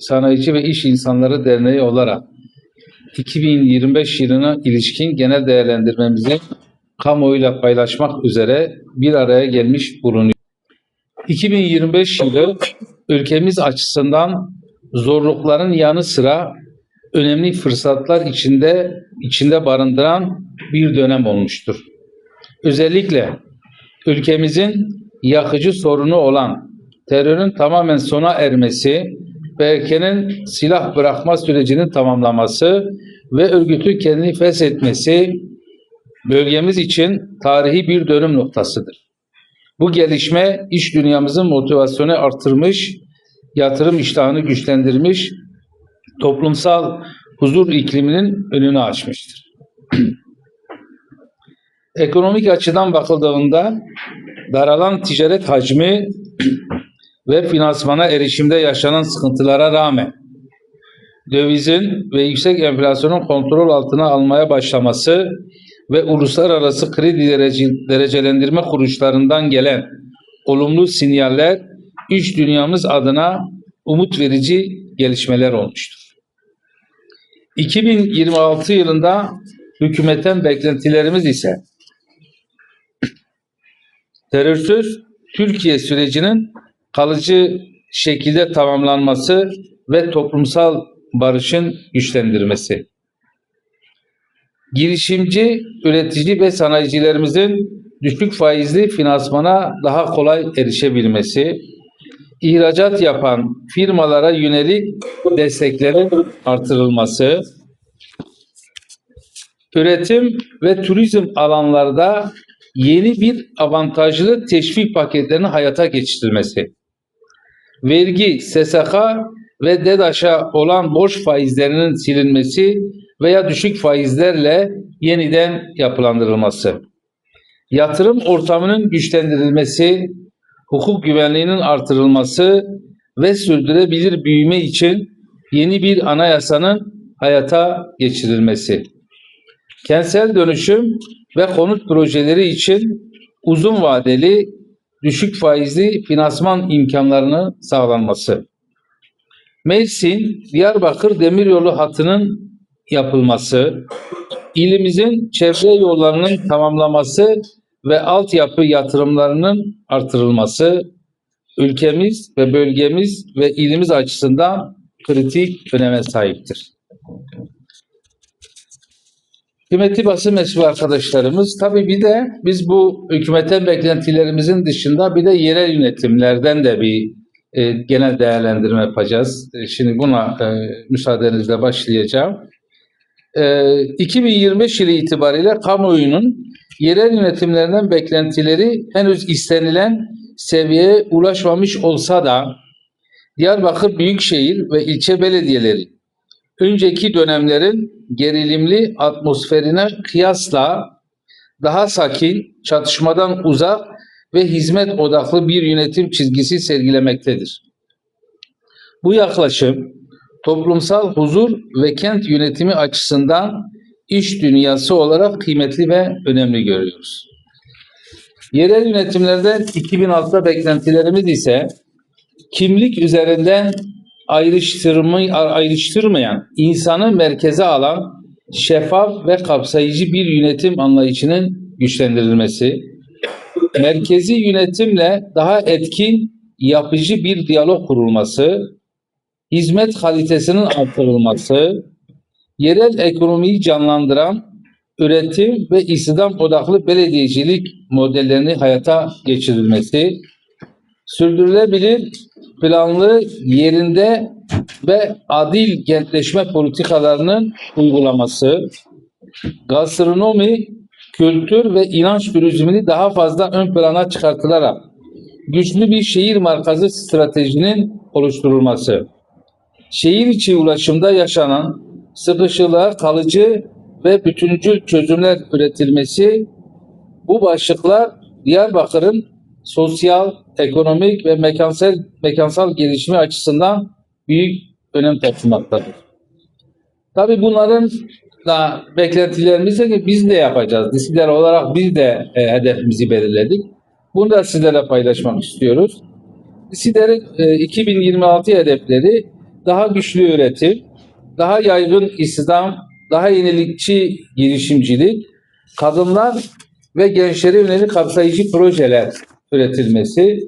Sanayici ve İş İnsanları Derneği olarak 2025 yılına ilişkin genel değerlendirmemizi kamuoyuyla paylaşmak üzere bir araya gelmiş bulunuyor. 2025 yılı ülkemiz açısından zorlukların yanı sıra önemli fırsatlar içinde içinde barındıran bir dönem olmuştur. Özellikle ülkemizin yakıcı sorunu olan terörün tamamen sona ermesi, PKK'nın silah bırakma sürecinin tamamlaması ve örgütün kendini feshetmesi bölgemiz için tarihi bir dönüm noktasıdır. Bu gelişme iş dünyamızın motivasyonu artırmış, yatırım iştahını güçlendirmiş, toplumsal huzur ikliminin önünü açmıştır. Ekonomik açıdan bakıldığında daralan ticaret hacmi ve finansmana erişimde yaşanan sıkıntılara rağmen dövizin ve yüksek enflasyonun kontrol altına almaya başlaması ve uluslararası kredi derece- derecelendirme kuruluşlarından gelen olumlu sinyaller iş dünyamız adına umut verici gelişmeler olmuştur. 2026 yılında hükümetten beklentilerimiz ise terörsüz Türkiye sürecinin kalıcı şekilde tamamlanması ve toplumsal barışın güçlendirmesi. Girişimci, üretici ve sanayicilerimizin düşük faizli finansmana daha kolay erişebilmesi, ihracat yapan firmalara yönelik desteklerin artırılması, üretim ve turizm alanlarda yeni bir avantajlı teşvik paketlerinin hayata geçirilmesi, vergi, SSK ve DEDAŞ'a olan borç faizlerinin silinmesi veya düşük faizlerle yeniden yapılandırılması, yatırım ortamının güçlendirilmesi, hukuk güvenliğinin artırılması ve sürdürülebilir büyüme için yeni bir anayasanın hayata geçirilmesi. Kentsel dönüşüm ve konut projeleri için uzun vadeli düşük faizli finansman imkanlarını sağlanması. Mersin Diyarbakır Demiryolu hattının yapılması, ilimizin çevre yollarının tamamlaması ve altyapı yatırımlarının artırılması ülkemiz ve bölgemiz ve ilimiz açısından kritik öneme sahiptir. Kıymetli basın mensubu arkadaşlarımız, tabii bir de biz bu hükümetten beklentilerimizin dışında bir de yerel yönetimlerden de bir e, genel değerlendirme yapacağız. E, şimdi buna e, müsaadenizle başlayacağım. E, 2025 yılı itibariyle kamuoyunun yerel yönetimlerden beklentileri henüz istenilen seviyeye ulaşmamış olsa da Diyarbakır Büyükşehir ve ilçe belediyeleri önceki dönemlerin gerilimli atmosferine kıyasla daha sakin, çatışmadan uzak ve hizmet odaklı bir yönetim çizgisi sergilemektedir. Bu yaklaşım toplumsal huzur ve kent yönetimi açısından iş dünyası olarak kıymetli ve önemli görüyoruz. Yerel yönetimlerden 2006'da beklentilerimiz ise kimlik üzerinden ayrıştırma, ayrıştırmayan, insanı merkeze alan şeffaf ve kapsayıcı bir yönetim anlayışının güçlendirilmesi, merkezi yönetimle daha etkin, yapıcı bir diyalog kurulması, hizmet kalitesinin artırılması, yerel ekonomiyi canlandıran üretim ve istihdam odaklı belediyecilik modellerini hayata geçirilmesi, sürdürülebilir, planlı, yerinde ve adil kentleşme politikalarının uygulaması, gastronomi, kültür ve inanç turizmini daha fazla ön plana çıkartılarak güçlü bir şehir markası stratejinin oluşturulması, şehir içi ulaşımda yaşanan sıkışıklığa kalıcı ve bütüncül çözümler üretilmesi, bu başlıklar Diyarbakır'ın sosyal, ekonomik ve mekansal, mekansal gelişimi açısından büyük önem taşımaktadır. Tabii bunların da beklentilerimize ki biz de yapacağız. Disipliner olarak biz de e, hedefimizi belirledik. Bunu da sizlerle paylaşmak istiyoruz. Disipliner e, 2026 hedefleri daha güçlü üretim, daha yaygın istihdam, daha yenilikçi girişimcilik, kadınlar ve gençlere yönelik kapsayıcı projeler üretilmesi,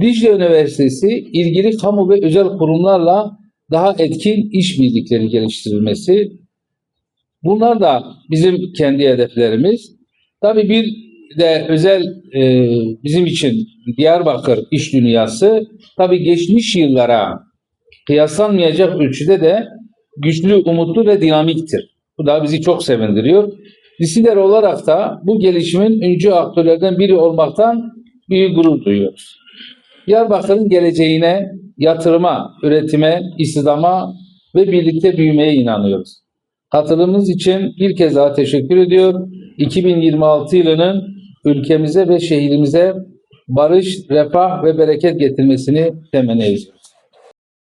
Dicle Üniversitesi ilgili kamu ve özel kurumlarla daha etkin işbirlikleri geliştirilmesi, bunlar da bizim kendi hedeflerimiz. Tabii bir de özel e, bizim için Diyarbakır iş dünyası tabii geçmiş yıllara kıyaslanmayacak ölçüde de güçlü, umutlu ve dinamiktir. Bu da bizi çok sevindiriyor. Disiler olarak da bu gelişimin öncü aktörlerden biri olmaktan büyük gurur duyuyoruz. Diyarbakır'ın geleceğine, yatırıma, üretime, istihdama ve birlikte büyümeye inanıyoruz. Katılımınız için bir kez daha teşekkür ediyor. 2026 yılının ülkemize ve şehrimize barış, refah ve bereket getirmesini temenni ediyoruz.